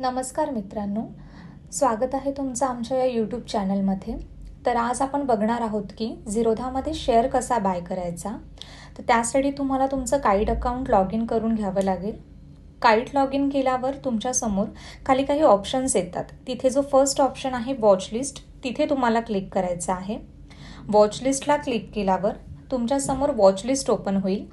नमस्कार मित्रांनो. स्वागत आहे तुमचं आमच्या या यूट्यूब चॅनलमध्ये तर आज आपण बघणार आहोत की झिरोधामध्ये शेअर कसा बाय करायचा? तर त्यासाठी तुम्हाला तुमचं काईट अकाउंट लॉग इन करून घ्यावं लागेल. काईट लॉग इन केल्यावर तुमच्यासमोर खाली काही ऑप्शन्स येतात. तिथे जो फर्स्ट ऑप्शन आहे वॉच लिस्ट तिथे तुम्हाला क्लिक करायचं आहे. वॉच लिस्टला क्लिक केल्यावर तुमच्यासमोर वॉच लिस्ट ओपन होईल.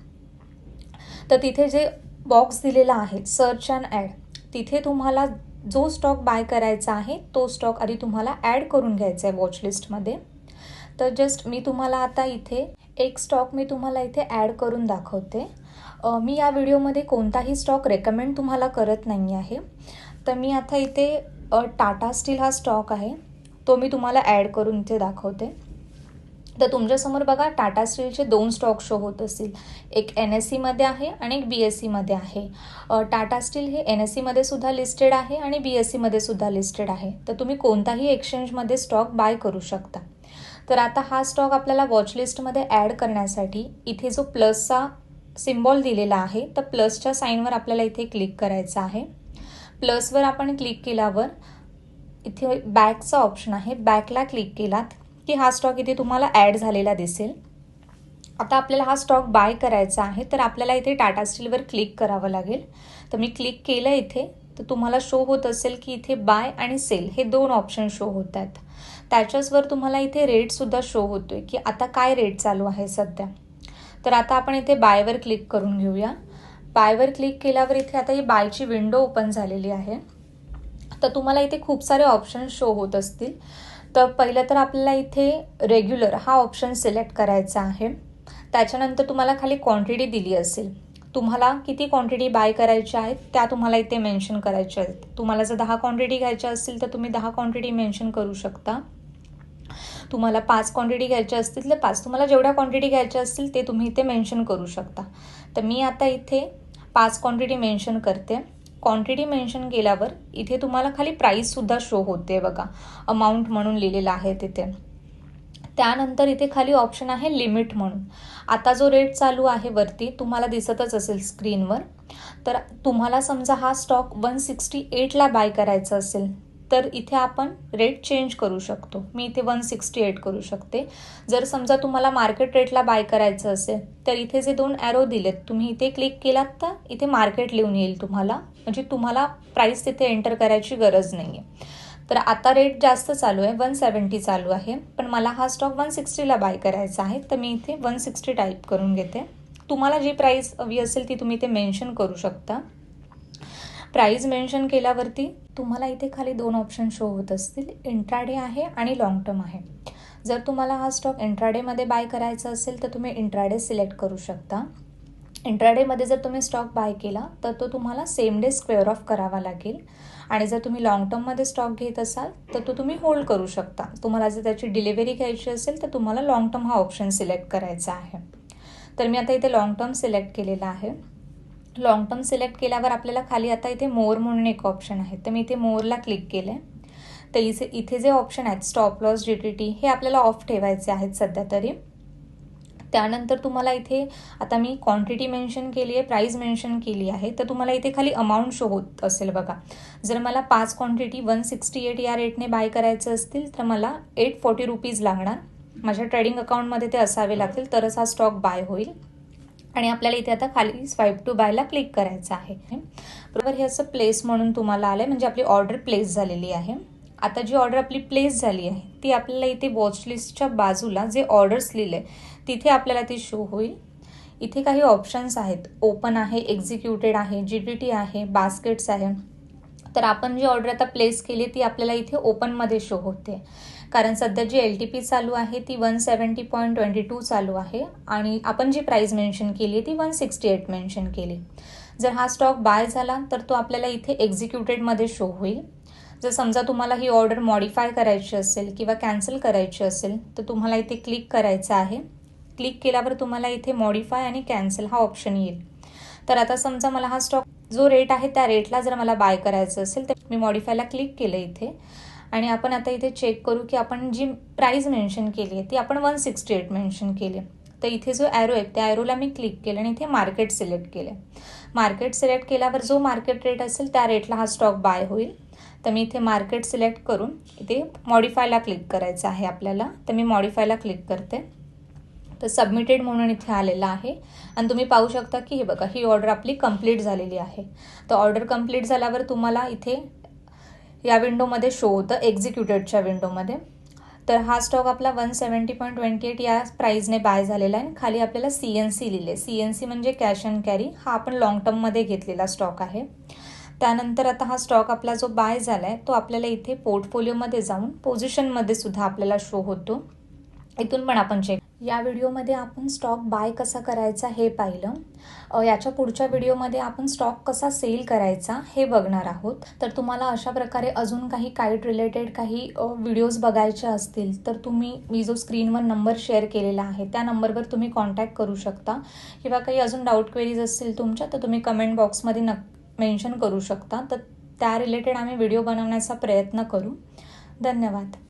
तर तिथे जे बॉक्स दिलेला आहे सर्च अँड ॲड तिथे तुम्हाला जो स्टॉक बाय करायचा आहे तो स्टॉक आधी तुम्हाला ॲड करून घ्यायचा आहे वॉचलिस्टमध्ये तर जस्ट मी तुम्हाला आता इथे एक स्टॉक मी तुम्हाला इथे ॲड करून दाखवते. मी या व्हिडिओमध्ये कोणताही स्टॉक रेकमेंड तुम्हाला करत नाही आहे. तर मी आता इथे टाटा स्टील हा स्टॉक आहे तो मी तुम्हाला ॲड करून इथे दाखवते. तर तुमच्यासमोर बघा टाटा स्टीलचे दोन स्टॉक शो होत असतील. एक एन एस सीमध्ये आहे आणि एक बी एस सीमध्ये आहे. टाटा स्टील हे एन एस सीमध्ये सुद्धा लिस्टेड आहे आणि बी एस सीमध्ये सुद्धा लिस्टेड आहे. तर तुम्ही कोणताही एक्सचेंजमध्ये स्टॉक बाय करू शकता. तर आता हा स्टॉक आपल्याला वॉचलिस्टमध्ये ॲड करण्यासाठी इथे जो प्लसचा सिम्बॉल दिलेला आहे तर प्लसच्या साईनवर आपल्याला इथे क्लिक करायचं आहे. प्लसवर आपण क्लिक केल्यावर इथे बॅकचा ऑप्शन आहे. बॅकला क्लिक केलात की हा स्टॉक इथे तुम्हाला ॲड झालेला दिसेल. आता आपल्याला हा स्टॉक बाय करायचा आहे तर आपल्याला इथे टाटा स्टीलवर क्लिक करावं लागेल. तर मी क्लिक केलं इथे तर तुम्हाला शो होत असेल की इथे बाय आणि सेल हे दोन ऑप्शन शो होत आहेत त्याच्याचवर तुम्हाला इथे रेटसुद्धा शो होतो आहे की आता काय रेट चालू आहे सध्या. तर आता आपण इथे बायवर क्लिक करून घेऊया. बायवर क्लिक केल्यावर इथे आता ही बायची विंडो ओपन झालेली आहे. तर तुम्हाला इथे खूप सारे ऑप्शन शो होत असतील. तर पहिलं तर आपल्याला इथे रेग्युलर हा ऑप्शन सिलेक्ट करायचा आहे. त्याच्यानंतर तुम्हाला खाली क्वांटिटी दिली असेल. तुम्हाला किती क्वांटिटी बाय करायच्या आहेत त्या तुम्हाला इथे मेन्शन करायच्या आहेत. तुम्हाला जर दहा क्वांटिटी घ्यायच्या असतील तर तुम्ही दहा क्वांटिटी मेन्शन करू शकता. तुम्हाला पाच क्वांटिटी घ्यायच्या असतील तर पाच. तुम्हाला जेवढ्या क्वांटिटी घ्यायच्या असतील ते तुम्ही इथे मेन्शन करू शकता. तर मी आता इथे पाच क्वांटिटी मेन्शन करते. क्वांटिटी मेन्शन केल्यावर इथे तुम्हाला खाली प्राईससुद्धा शो होते बघा. अमाऊंट म्हणून लिहिलेलं आहे तिथे. त्यानंतर इथे खाली ऑप्शन आहे लिमिट म्हणून. आता जो रेट चालू आहे वरती तुम्हाला दिसतच असेल स्क्रीनवर तर तुम्हाला समजा हा स्टॉक वन सिक्स्टी एटला बाय करायचा असेल. तर इथे आपण रेट चेंज करू शकतो. मी इथे वन सिक्स्टी एट करू शकते. जर समजा तुम्हाला मार्केट रेटला बाय करायचं असेल तर इथे जे दोन ॲरो दिलेत तुम्ही इथे क्लिक केलात तर इथे मार्केट लिहून येईल तुम्हाला. म्हणजे तुम्हाला प्राईस तिथे एंटर करायची गरज नाही आहे तर आता रेट जास्त चालू आहे वन सेवन्टी चालू आहे. पण मला हा स्टॉक वन सिक्स्टीला बाय करायचा आहे तर मी इथे वन सिक्स्टी टाईप करून घेते. तुम्हाला जी प्राईस हवी असेल ती तुम्ही इथे मेन्शन करू शकता. प्राईज मेन्शन केल्यावरती तुम्हाला इथे खाली दोन ऑप्शन शो होत असतील. इंट्राडे आहे आणि लाँग टर्म आहे. जर तुम्हाला हा स्टॉक इंट्राडेमध्ये बाय करायचा असेल तर तुम्ही इंट्राडे सिलेक्ट करू शकता. इंट्राडेमध्ये जर तुम्ही स्टॉक बाय केला तर तो तुम्हाला सेम डे स्क्वेअर ऑफ करावा लागेल. आणि जर तुम्ही लाँग टर्ममध्ये स्टॉक घेत असाल तर तो तुम्ही होल्ड करू शकता. तुम्हाला जर त्याची डिलिव्हरी घ्यायची असेल तर तुम्हाला लाँग टर्म हा ऑप्शन सिलेक्ट करायचा आहे. तर मी आता इथे लाँग टर्म सिलेक्ट केलेला आहे. लाँग टर्म सिलेक्ट केल्यावर आपल्याला खाली आता इथे मोर म्हणून एक ऑप्शन आहे. तर मी इथे मोरला क्लिक केलं आहे तर इथे इथे जे ऑप्शन आहेत stop loss D T T हे आपल्याला ऑफ ठेवायचे आहेत सध्या तरी. त्यानंतर तुम्हाला इथे आता मी क्वांटिटी मेन्शन केली आहे प्राईस मेन्शन केली आहे तर तुम्हाला इथे खाली अमाऊंट शो होत असेल बघा. जर मला पाच क्वांटिटी वन सिक्स्टी एट या रेटने बाय करायचं असतील तर मला एट फोर्टी रुपीज लागणार. माझ्या ट्रेडिंग अकाउंटमध्ये ते असावे लागतील तरच हा स्टॉक बाय होईल. आणि आपल्याला इथे आता खाली स्वाईप टू बायला क्लिक करायचं आहे. बरोबर हे असं प्लेस म्हणून तुम्हाला आलं आहे म्हणजे आपली ऑर्डर प्लेस झालेली आहे. आता जी ऑर्डर आपली प्लेस झाली आहे ती आपल्याला इथे वॉचलिस्टच्या बाजूला जे ऑर्डर्स लिहिले तिथे आपल्याला ती शो होईल. इथे काही ऑप्शन्स आहेत. ओपन आहे एक्झिक्युटेड आहे जी डी टी आहे बास्केट्स आहे. तर आपण जी ऑर्डर आता प्लेस केली ती आपल्याला इथे ओपनमध्ये शो होते. कारण सध्या जी एल टी पी चालू आहे ती one seventy point twenty two चालू आहे आणि आपण जी प्राईज मेन्शन केली आहे ती वन सिक्स्टी एट मेन्शन केली. जर हा स्टॉक बाय झाला तर तो आपल्याला इथे एक्झिक्युटेडमध्ये शो होईल. जर समजा तुम्हाला ही ऑर्डर मॉडिफाय करायची असेल किंवा कॅन्सल करायची असेल तर तुम्हाला इथे क्लिक करायचं आहे. क्लिक केल्यावर तुम्हाला इथे मॉडिफाय आणि कॅन्सल हा ऑप्शन येईल. तर आता समजा मला हा स्टॉक जो रेट आहे त्या रेटला जर मला बाय करायचं असेल तर मी मॉडिफायला क्लिक केलं इथे. आणि आपण आता इथे चेक करू की आपण जी प्राईस मेन्शन केली आहे ती आपण वन सिक्स्टी एट मेन्शन केली तर इथे जो ॲरो आहे त्या ॲरोला मी क्लिक केलं आणि इथे मार्केट सिलेक्ट केलं. मार्केट सिलेक्ट केल्यावर जो मार्केट रेट असेल त्या रेटला हा स्टॉक बाय होईल. तर मी इथे मार्केट सिलेक्ट करून इथे मॉडिफायला क्लिक करायचं आहे आपल्याला. तर मी मॉडिफायला क्लिक करते. तर सबमिटेड म्हणून इथे आलेलं आहे. आणि तुम्ही पाहू शकता की हे बघा ही ऑर्डर आपली कंप्लीट झालेली आहे. तर ऑर्डर कंप्लीट झाल्यावर तुम्हाला इथे या विंडोमध्ये शो होतं एक्झिक्युटेडच्या विंडोमध्ये तर हा स्टॉक आपला one seventy point twenty eight या प्राईजने बाय झालेला आहे. खाली आपल्याला सी एन सी लिहिले सी एन सी म्हणजे कॅश अँड कॅरी हा आपण लाँग टर्ममध्ये घेतलेला स्टॉक आहे. त्यानंतर आता हा स्टॉक आपला जो बाय झाला आहे तो आपल्याला इथे पोर्टफोलिओमध्ये जाऊन पोझिशनमध्ये सुद्धा आपल्याला शो होतो. इथून पण आपण चेक या व्हिडिओमध्ये आपण स्टॉक बाय कसा करायचा हे पाहिलं. याच्या पुढच्या व्हिडिओमध्ये आपण स्टॉक कसा सेल करायचा हे बघणार आहोत. तर तुम्हाला अशा प्रकारे अजून काही काईट रिलेटेड काही व्हिडिओज बघायचे असतील तर तुम्ही मी जो स्क्रीनवर नंबर शेअर केलेला आहे त्या नंबरवर तुम्ही कॉन्टॅक्ट करू शकता. किंवा काही अजून डाऊट क्वेरीज असतील तुमच्या तर तुम्ही कमेंट बॉक्समध्ये नक् मेन्शन करू शकता. तर त्या रिलेटेड आम्ही व्हिडिओ बनवण्याचा प्रयत्न करू. धन्यवाद.